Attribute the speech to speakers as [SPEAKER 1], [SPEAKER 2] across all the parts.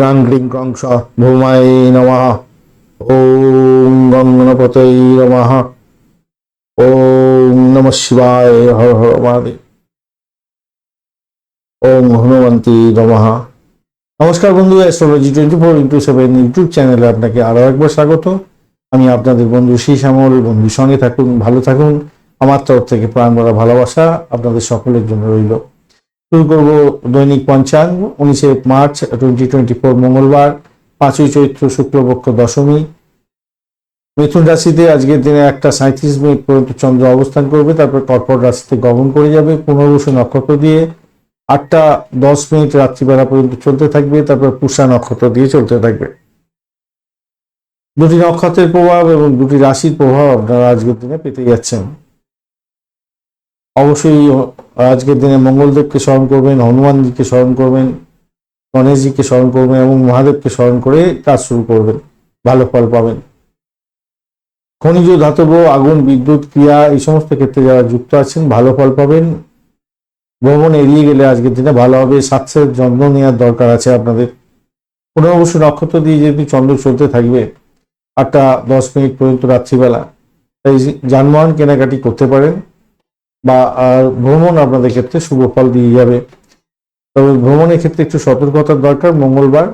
[SPEAKER 1] গ্রাং গ্রিং ক্রংস ভৌমায় নমঃ। ওম গঙ্গনপতৈ নমঃ। ওম নম শিবায়, হর হর মহাদেব। ওম হনুমন্তী নমঃ। নমস্কার বন্ধু astrology twenty four into seven YouTube চ্যানেলে আপনাকে আরও একবার স্বাগত। আমি আপনাদের বন্ধু শ্রী শ্যামল বন্ধুর সঙ্গে থাকুন, ভালো থাকুন। আমার তরফ থেকে প্রাণ ভরা ভালোবাসা আপনাদের সকলের জন্য রইল। শুরু করব দৈনিক পঞ্চাঙ্গ উনিশে মার্চ টোয়েন্টি টোয়েন্টি ফোর মঙ্গলবার, পাঁচই চৈত্র শুক্লপক্ষ দশমী। মিথুন রাশিতে আজকের দিনে একটা সাঁত্রিশ মিনিট পর্যন্ত চন্দ্র অবস্থান করবে, তারপর কর্কট রাশিতে গমন করে যাবে পুনর্বসু নক্ষত্র দিয়ে। আটটা দশ মিনিট রাত্রিবেলা পর্যন্ত চলতে থাকবে, তারপর পুষা নক্ষত্র দিয়ে চলতে থাকবে। দুটি নক্ষত্রের প্রভাব এবং দুটি রাশির প্রভাব আপনারা আজকের দিনে পেতে যাচ্ছেন। অবশ্যই আজকের দিনে মঙ্গলদেবকে স্মরণ করবেন, হনুমানজিকে স্মরণ করবেন, গণেশজিকে স্মরণ করবেন এবং মহাদেবকে স্মরণ করে কাজ শুরু করবেন, ভালো ফল পাবেন। খনিজ, ধাতব, আগুন, বিদ্যুৎ, ক্রিয়া, এই সমস্ত ক্ষেত্রে যারা যুক্ত আছেন, ভালো ফল পাবেন। ভ্রমণ এড়িয়ে গেলে আজকের দিনে ভালো হবে, স্বাস্থ্যের যত্ন নেওয়ার দরকার আছে আপনাদের। পনেরো অবশ্য নক্ষত্র দিয়ে যেহেতু চন্দ্র চলতে থাকবে, আটটা দশ মিনিট পর্যন্ত রাত্রিবেলা, তাই যানবাহন কেনাকাটি করতে পারেন। বা ভ্রমণ আপনাদের ক্ষেত্রে শুভ ফল দিয়ে যাবে। তবে ভ্রমণের ক্ষেত্রে একটু সতর্কতার দরকার মঙ্গলবার।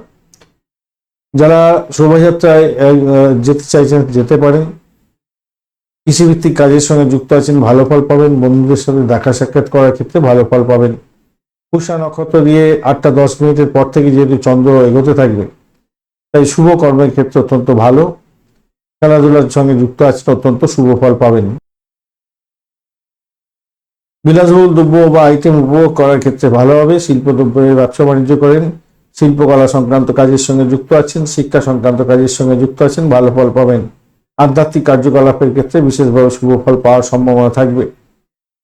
[SPEAKER 1] যারা শোভাযাত্রায় যেতে চাইছেন, যেতে পারেন। কৃষিভিত্তিক কাজের সঙ্গে যুক্ত আছেন, ভালো ফল পাবেন। বন্ধুদের সাথে দেখা সাক্ষাৎ করার ক্ষেত্রে ভালো ফল পাবেন। পুষা নক্ষত্র দিয়ে আটটা দশ মিনিটের পর থেকে যেহেতু চন্দ্র এগোতে থাকবে, তাই শুভ কর্মের ক্ষেত্রে অত্যন্ত ভালো। খেলাধুলার সঙ্গে যুক্ত আছেন, অত্যন্ত শুভ ফল পাবেন। বিলাসবহুল দ্রব্য বা আইটেম উপভোগ করার ক্ষেত্রে ভালো হবে। শিল্প দ্রব্যের ব্যবসা বাণিজ্য করেন। শিল্পকলা সংক্রান্ত কাজের সঙ্গে যুক্ত আছেন, শিক্ষা সংক্রান্ত কাজের সঙ্গে যুক্ত আছেন, ভালো ফল পাবেন। আধ্যাত্মিক কার্যকলাপের ক্ষেত্রে বিশেষভাবে শুভ ফল পাওয়ার সম্ভাবনা থাকবে।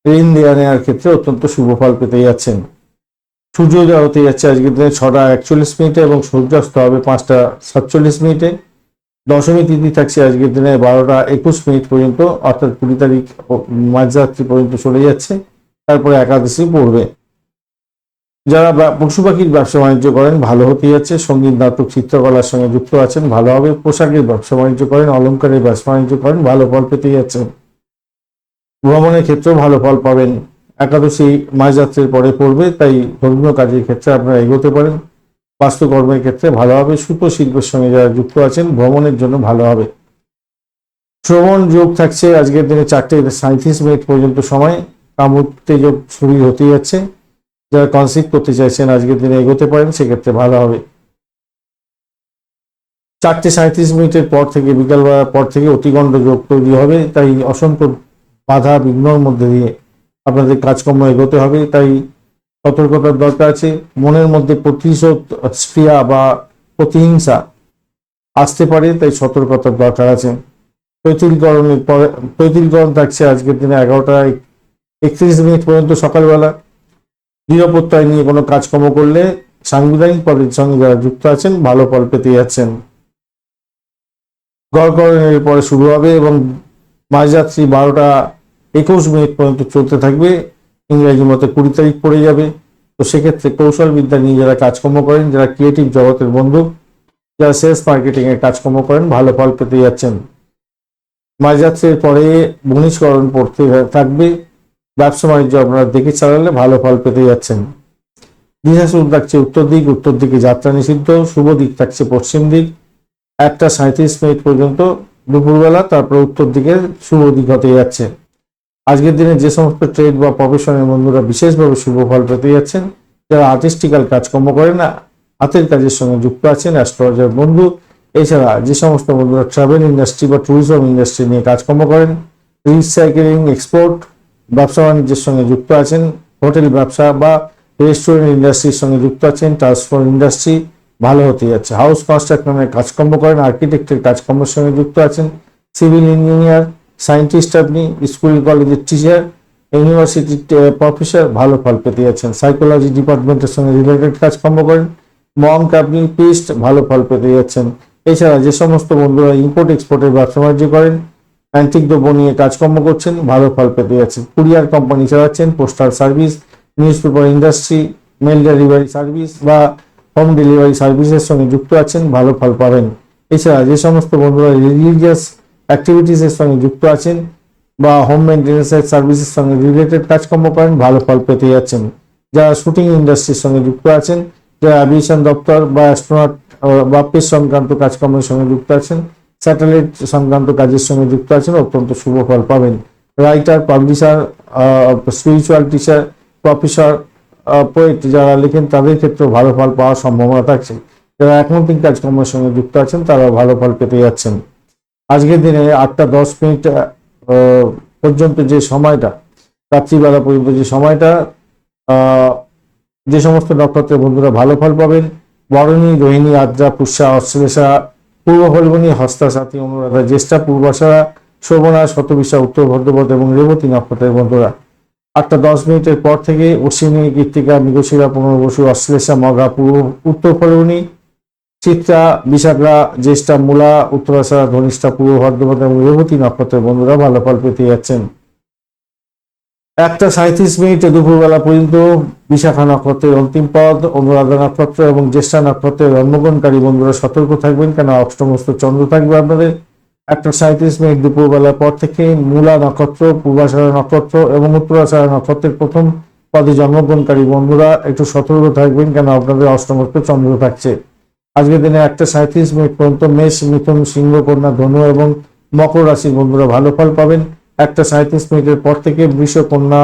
[SPEAKER 1] ঋণ দেওয়া নেওয়ার ক্ষেত্রে অত্যন্ত শুভ ফল পেতে যাচ্ছেন সূর্যোদয় হতে যাচ্ছে আজকের দিনে ছটা একচল্লিশ মিনিটে এবং সূর্যাস্ত হবে পাঁচটা সাতচল্লিশ মিনিটে। দশমী তিথি থাকছে আজকের দিনে বারোটা একুশ মিনিট পর্যন্ত, অর্থাৎ কুড়ি তারিখ মাঝরাত্রি পর্যন্ত চলে যাচ্ছে। তারপরে একাদশী পড়বে। যারা পশু পাখির ব্যবসা বাণিজ্য করেন, ভালো হতে যাচ্ছে। সংগীত, নাটক, চিত্রকলার সঙ্গে যুক্ত আছেন, ভালো হবে। পোশাকের ব্যবসা বাণিজ্য করেন, অলংকারের ব্যবসা বাণিজ্য করেন, ভালো ফল পেতে যাচ্ছেন। ভ্রমণের ক্ষেত্রেও ভালো ফল পাবেন। একাদশী মাঝরাত্রির পরে পড়বে, তাই ধর্মীয় কাজের ক্ষেত্রে আপনারা এগোতে পারেন। বাস্তুকর্মের ক্ষেত্রে ভালো হবে। সুতো শিল্পের সঙ্গে যারা যুক্ত আছেন, ভ্রমণের জন্য ভালো হবে। শ্রবণ যোগ থাকছে। আজকের দিনে চারটে সাঁত্রিশ মিনিট পর্যন্ত সময়। কামুত্তেজক শরীর হতে যাচ্ছে। যারা কনসিভ করতে চাইছেন আজকের দিনে এগোতে পারেন, সেক্ষেত্রে ভালো হবে। চারটে সাঁত্রিশ মিনিটের পর থেকে, বিকালবেলার পর থেকে অতিগণ্ড যোগ তৈরি হবে। তাই অসংখ্য বাধা বিঘ্নর মধ্যে দিয়ে আপনাদের কাজকর্ম এগোতে হবে। তাই সতর্কতার দরকার আছে। মনের মধ্যে প্রতিশোধ স্প্রিয়া বা প্রতিহিংসা আসতে পারে, তাই সতর্কতার দরকার আছে। তৈতিলকরণের পরে তৈতিলকরণ থাকছে আজকের দিনে এগারোটা একত্রিশ মিনিট পর্যন্ত সকালবেলা নিরাপত্তায় নিয়ে কোনো কাজকর্ম করলে সাংবিধানিক পদের সঙ্গে যারা যুক্ত আছেন, ভালো ফল পেতে যাচ্ছেন। গড়করণের পরে শুরু হবে এবং মাঝরাত্রি বারোটা একুশ মিনিট পর্যন্ত চলতে থাকবে। ইংরেজি মতে কুড়ি তারিখ পড়ে যাবে। তো সেক্ষেত্রে কৌশল বিদ্যা নিয়ে যারা কাজকর্ম করেন, যারা ক্রিয়েটিভ জগতের বন্ধু, যারা সেলস মার্কেটিং এর কাজকর্ম করেন, ভালো ফল পেতে যাচ্ছেন। মাঝরাত্রির পরে ভূমিষ্করণ পড়তে থাকবে। ব্যবসা বাণিজ্য আপনারা দেখে চালালে ভালো ফল পেতে যাচ্ছেন। দিশা শুরু থাকছে উত্তর দিক, উত্তর দিকে যাত্রা নিষিদ্ধ, শুভ দিক থাকছে পশ্চিম দিক। একটা সাঁত্রিশ মিনিট পর্যন্ত দুপুরবেলা, তারপর উত্তর দিকে শুভ দিক হতে যাচ্ছে। আজকের দিনে যে সমস্ত ট্রেড বা প্রফেশনের বন্ধুরা বিশেষভাবে শুভ ফল পেতে যাচ্ছেন, যারা আর্টিস্টিক্যাল কাজকর্ম করেন না, হাতের কাজের সঙ্গে যুক্ত আছেন, অ্যাস্ট্রোলজার বন্ধু, এছাড়া যে সমস্ত বন্ধুরা ট্রাভেল ইন্ডাস্ট্রি বা ট্যুরিজম ইন্ডাস্ট্রি নিয়ে কাজকর্ম করেন রিসাইকেলিং এক্সপোর্ট ব্যবসা বাণিজ্যের সঙ্গে যুক্ত আছেন, হোটেল ব্যবসা বা রেস্টুরেন্ট ইন্ডাস্ট্রির সঙ্গে যুক্ত আছেন ট্রান্সপোর্ট ইন্ডাস্ট্রি ভালো হতে যাচ্ছে। হাউস কনস্ট্রাকশনের কাজকর্ম করেন আর্কিটেক্টের কাজকর্মের সঙ্গে যুক্ত আছেন সিভিল ইঞ্জিনিয়ার সায়েন্টিস্ট আপনি স্কুল কলেজের টিচার ইউনিভার্সিটির প্রফেসর ভালো ফল পেতে যাচ্ছেন। সাইকোলজি ডিপার্টমেন্টের সঙ্গে রিলেটেড কাজকর্ম করেন মঙ্ক আপনি পিস্ট ভালো ফল পেতে যাচ্ছেন। এছাড়া যে সমস্ত বন্ধুরা ইম্পোর্ট এক্সপোর্টের ব্যবসা বাণিজ্য করেন অ্যান্টিক দ্রব্য নিয়ে কাজকর্ম করছেন, ভালো ফল পেতে যাচ্ছেন। কুরিয়ার কোম্পানি চালাচ্ছেন postal service newspaper industry mail delivery service বা হোম ডেলিভারি সার্ভিসের সঙ্গে যুক্ত আছেন, ভালো ফল পাবেন। এছাড়া যে সমস্ত বন্ধুরা রিলিজিয়াস অ্যাক্টিভিটিসের সঙ্গে যুক্ত আছেন বা হোম মেনটেন্যান্সের সার্ভিসের সঙ্গে রিলেটেড কাজকর্ম করেন, ভালো ফল পেতে যাচ্ছেন। যারা শুটিং ইন্ডাস্ট্রির সঙ্গে যুক্ত আছেন, যারা অ্যাভিয়েশন দপ্তর বা অ্যাস্ট্রোনট বা পেস সংক্রান্ত কাজকর্মের সঙ্গে যুক্ত আছেন স্যাটেলাইট সংক্রান্ত কাজের সঙ্গে যুক্ত আছেন, অত্যন্ত শুভ ফল পাবেন। Writer, publisher spiritual teacher professor poet যারা লেখেন, তাদের ক্ষেত্রেও ভালো ফল পাওয়ার সম্ভাবনা থাকছে। যারা অ্যাকাউন্টিং কাজকর্মের সঙ্গে যুক্ত আছেন তারা ভালো ফল পেতে যাচ্ছেন। আজকের দিনে আটটা দশ মিনিট পর্যন্ত যে সময়টা, রাত্রিবেলা পর্যন্ত যে সময়টা যে সমস্ত নক্ষত্রের বন্ধুরা ভালো ফল পাবেন, বরণী, রোহিণী, আদ্রা, পুষ্যা, অশ্লেষা পূর্ব ফলগুনি হস্তা সাথী অনুরাধা জ্যেষ্ঠা পূর্বাশা শোভনা, শতবিশা, উত্তর ভদ্রপদ এবং রেবতী নক্ষত্রের বন্ধুরা। আটটা দশ মিনিটের পর থেকে অশ্বিনী, কৃত্তিকা, মৃগশিরা পুনর্বসু অশ্লেষা, মগা, পূর্ব, উত্তর ফলগুনি চিত্রা, বিশাখা, জ্যেষ্ঠা, মূলা উত্তরাশা ধনিষ্ঠা, পূর্ব ভদ্রপদ এবং রেবতী নক্ষত্রের বন্ধুরা ভালো ফল পেতে যাচ্ছেন। একটা সাঁত্রিশ মিনিটে দুপুরবেলা পর্যন্ত বিশাখা নক্ষত্রের অন্তিম পদ অনুরাধা নক্ষত্র এবং জ্যেষ্ঠা নক্ষত্রের জন্মগ্রহণকারী বন্ধুরা সতর্ক থাকবেন কেন অষ্টমস্ত চন্দ্র থাকবে আপনাদের। একটা সাঁত্রিশ মিনিট দুপুরবেলার পর থেকে মূলা নক্ষত্র, পূর্বাশারা নক্ষত্র এবং উত্তরাশারা নক্ষত্রের প্রথম পদে জন্মগ্রহণকারী বন্ধুরা একটু সতর্ক থাকবেন কেন আপনাদের অষ্টমস্ত চন্দ্র থাকছে। আজকের দিনে একটা সাঁত্রিশ মিনিট পর্যন্ত মেষ, মিথুন, সিংহ, কন্যা, ধনু এবং মকর রাশির বন্ধুরা ভালো ফল পাবেন। একটা সাঁত্রিশ মিনিটের পর থেকে বৃষ কন্যা,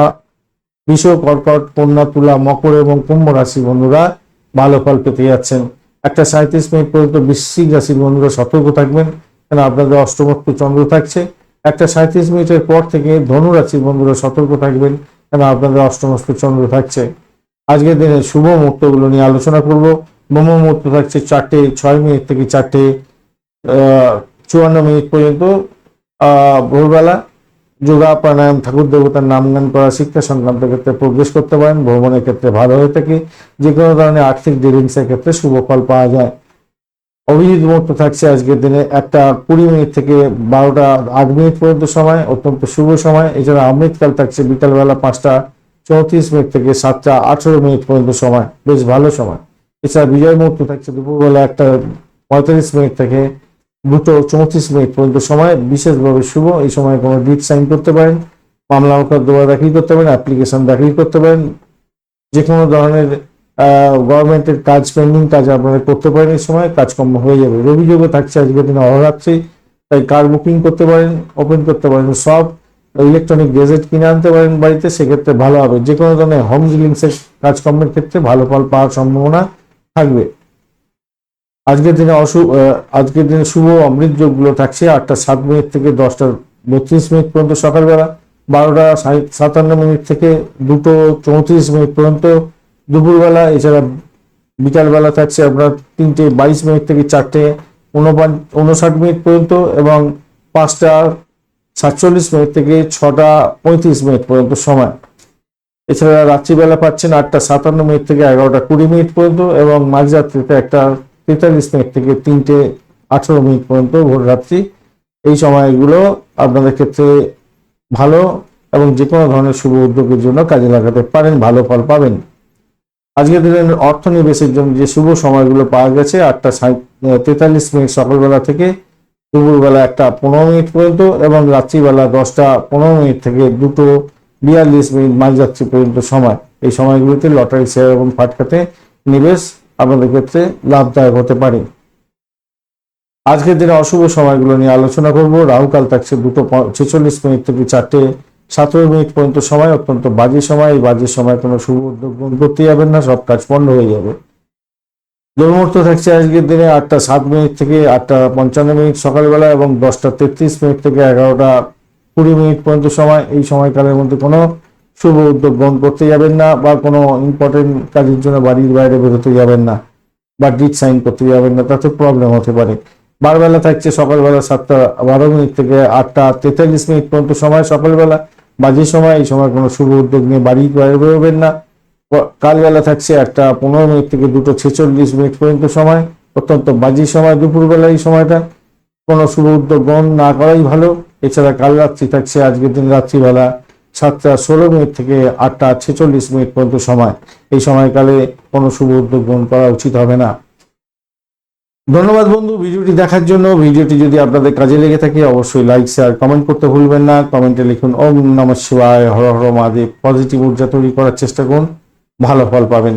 [SPEAKER 1] বৃষ কর্কট, কন্যা, তুলা, মকর এবং কুম্ভ রাশি বন্ধুরা ভালো ফল পেতে যাচ্ছেন। একটা সাঁত্রিশ মিনিট পর্যন্ত বৃশ্চিক রাশির বন্ধুরা সতর্ক থাকবেন কেন আপনাদের অষ্টমত্ব চন্দ্র থাকছে। একটা সাঁত্রিশ মিনিটের পর থেকে ধনু রাশির বন্ধুরা সতর্ক থাকবেন কেন আপনাদের অষ্টমস্ত চন্দ্র থাকছে। আজকের দিনে শুভ মুহূর্তগুলো নিয়ে আলোচনা করব। ব্রহ্ম মুহূর্ত থাকছে চারটে, ছয় মিনিট থেকে চারটে চুয়ান্ন মিনিট পর্যন্ত ভোরবেলা। যোগা প্রাণায়াম ঠাকুর দেবতার নাম গান করা, শিক্ষা সংক্রান্ত ক্ষেত্রে প্রবেশ করতে পারেন, ভ্রমণের ক্ষেত্রে ভালো হয়ে থাকে যে কোনো ধরনের আর্থিক ডিলিংসের ক্ষেত্রে শুভ ফল পাওয়া যায়। অভিজিৎ মুহূর্ত থাকছে আজকের দিনে একটা কুড়ি মিনিট থেকে বারোটা আট মিনিট পর্যন্ত সময়, অত্যন্ত শুভ সময়। এছাড়া অমৃতকাল থাকছে বিকালবেলা পাঁচটা চৌত্রিশ মিনিট থেকে সাতটা আঠেরো মিনিট পর্যন্ত সময়, বেশ ভালো সময়। এছাড়া বিজয় মুহূর্ত থাকছে দুপুরবেলা একটা পঁয়তাল্লিশ মিনিট থেকে দুটো চৌত্রিশ মিনিট পর্যন্ত সময়, বিশেষভাবে শুভ, এই সময় কোনো ডিট সাইন করতে পারেন, মামলা মোকদ্দমা দাখিল করতে পারেন অ্যাপ্লিকেশন দাখিল করতে পারেন যে কোনো ধরনের গভর্নমেন্টের কাজ পেন্ডিং কাজ আপনারা করতে পারেন এই সময়, কাজকর্ম হয়ে যাবে। রবিযোগও থাকছে, আজকের দিনে অহরাত্রি, তাই কার বুকিং করতে পারেন ওপেন করতে পারেন সব ইলেকট্রনিক গেজেট কিনে আনতে পারেন বাড়িতে, সেক্ষেত্রে ভালো হবে। যে কোনো ধরনের হোম ডিলিংসের কাজকর্মের ক্ষেত্রে ভালো ফল পাওয়ার সম্ভাবনা থাকবে। আজকের দিনে অশু আহ, আজকের দিনে শুভ অমৃত যোগগুলো থাকছে আটটা সাত মিনিট থেকে দশটা বত্রিশ মিনিট পর্যন্ত সকালবেলা বারোটা সাতান্ন মিনিট থেকে দুটো চৌত্রিশ মিনিট পর্যন্ত। দুপুরবেলা এছাড়া বিকালবেলা থাকছে আপনার তিনটে বাইশ মিনিট থেকে চারটে উনষাট মিনিট পর্যন্ত এবং পাঁচটা সাতচল্লিশ মিনিট থেকে ছটা পঁয়ত্রিশ মিনিট পর্যন্ত সময় এছাড়া রাত্রিবেলা পাচ্ছেন আটটা সাতান্ন মিনিট থেকে এগারোটা কুড়ি মিনিট পর্যন্ত এবং মাঝরাত্রিতে একটা তেতাল্লিশ মিনিট থেকে তিনটে আঠেরো মিনিট পর্যন্ত ভোর রাত্রি। এই সময়গুলো আপনাদের ক্ষেত্রে ভালো এবং যে কোনো ধরনের শুভ উদ্যোগের জন্য কাজে লাগাতে পারেন, ভালো ফল পাবেন। আজকের দিনের অর্থনিবেশের জন্য যে শুভ সময়গুলো পাওয়া গেছে, আটটা তেতাল্লিশ মিনিট সকালবেলা থেকে দুপুরবেলা একটা পনেরো মিনিট পর্যন্ত এবং রাত্রিবেলা দশটা পনেরো মিনিট থেকে দুটো বিয়াল্লিশ মিনিট মাঝরাত্রি পর্যন্ত সময়। এই সময়গুলোতে লটারি শেয়ার এবং ফাটকাতে নিবেশ আপনাদের ক্ষেত্রে লাভদায়ক হতে পারে। আজকের দিনে অশুভ সময়গুলো নিয়ে আলোচনা করব। রাহুকাল থাকছে দুটো ছেচল্লিশ মিনিট থেকে চারটে, সতেরো মিনিট পর্যন্ত সময়, অত্যন্ত বাজে সময়। এই বাজে সময় কোনো শুভ উদ্যোগ গ্রহণ করতে যাবেন না, সব কাজ বন্ধ হয়ে যাবে। দুর্মুহূর্ত থাকছে আজকের দিনে আটটা সাত মিনিট থেকে আটটা পঞ্চান্ন মিনিট সকালবেলা এবং দশটা তেত্রিশ মিনিট থেকে এগারোটা কুড়ি মিনিট পর্যন্ত সময়। এই সময়কালের মধ্যে কোনো শুভ উদ্যোগ গ্রহণ করতে যাবেন না বা কোনো ইম্পর্টেন্ট কাজের জন্য বাড়ির বাইরে বেরোতে যাবেন না বা ডিট সাইন করতে যাবেন না, তাতে প্রবলেম হতে পারে। বারবেলা থাকছে, সকালবেলা সাতটা বারো মিনিট থেকে আটটা তেতাল্লিশ মিনিট পর্যন্ত সময়, সকালবেলা বাজে সময়, এই সময় কোনো শুভ উদ্যোগ নিয়ে বাড়ির বাইরে বেরোবেন না। কালবেলা থাকছে একটা পনেরো মিনিট থেকে দুটো ছেচল্লিশ মিনিট পর্যন্ত সময়, অত্যন্ত বাজে সময় দুপুরবেলা এই সময়টা। কোনো শুভ উদ্যোগ গ্রহণ না করাই ভালো। এছাড়া কাল রাত্রি থাকছে, আজকের দিন রাত্রিবেলা সাতটা ষোলো মিনিট থেকে আটটা ছেচল্লিশ মিনিট পর্যন্ত সময়। এই সময়কালে কোনো শুভ উদ্যোগ গ্রহণ করা উচিত হবে না। ধন্যবাদ বন্ধু ভিডিওটি দেখার জন্য। ভিডিওটি যদি আপনাদের কাজে লেগে থাকে, অবশ্যই লাইক, শেয়ার, কমেন্ট করতে ভুলবেন না। কমেন্টে লিখুন, ওম নম শিবায়, হর হর মাদে পজিটিভ ঊর্জা তৈরি করার চেষ্টা করুন। ভালো ফল পাবেন।